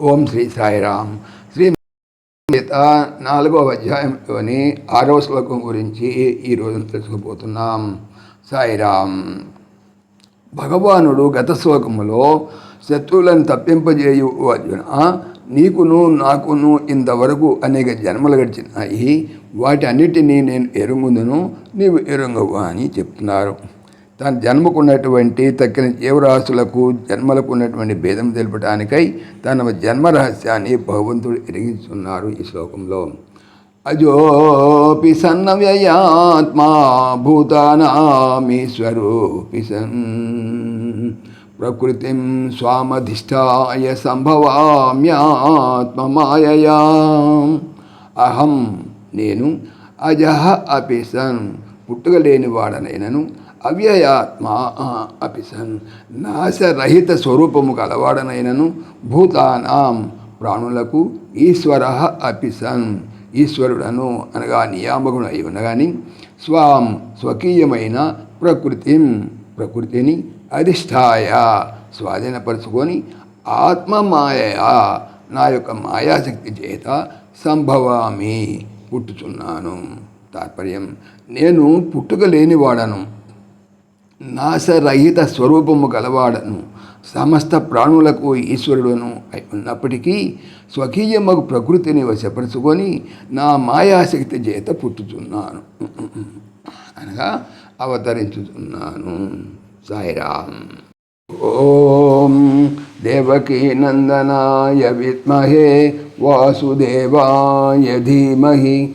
ఓం శ్రీ సాయిరామ్. శ్రీ గీత నాలుగవ అధ్యాయంలోని ఆరవ శ్లోకం గురించి ఈరోజు తెలుసుకోబోతున్నాం. సాయిరామ్. భగవానుడు గత శ్లోకములో శత్రువులను తప్పింపజేయు అర్జున నీకును నాకును ఇంతవరకు అనేక జన్మలు గడిచినాయి. వాటి అన్నిటినీ నేను ఎరుముదును నీవు ఎరుంగవు అని చెప్తున్నారు. తన జన్మకున్నటువంటి తక్కిన జీవరాశులకు జన్మలకు ఉన్నటువంటి భేదం తెలపడానికై తన జన్మ రహస్యాన్ని భగవంతుడు ఎరిగించున్నారు ఈ శ్లోకంలో. అజోపి సన్న వ్యయాత్మా భూతానామీశ్వరోపి సన్ ప్రకృతిం స్వామధిష్టాయ సంభవామ్యాత్మమాయయా. అహం నేను అజహ అపి సన్ పుట్టుకలేని వాడనైనను అవ్యయాత్మ అపిసన్ నాశరహిత స్వరూపము కలవాడనైనను భూతానాం ప్రాణులకు ఈశ్వర అపిసన్ ఈశ్వరుడను అనగా నియామకుడు అయి ఉండగాని స్వాం స్వకీయమైన ప్రకృతిం ప్రకృతిని అధిష్టాయ స్వాధీనపరుచుకొని ఆత్మమాయ నా యొక్క మాయాశక్తి చేత సంభవామి పుట్టుచున్నాను. తాత్పర్యం నేను పుట్టుక లేనివాడను నాశరహిత స్వరూపము గలవాడను సమస్త ప్రాణులకు ఈశ్వరుడును అయి ఉన్నప్పటికీ స్వకీయమగు ప్రకృతిని వశపరుచుకొని నా మాయాశక్తి చేత పుట్టుచున్నాను. అనగా అవతరించుతున్నాను సాయిరామ్. ఓం దేవకీ నందనాయ విద్మహే వాసుదేవాయ ధీమహి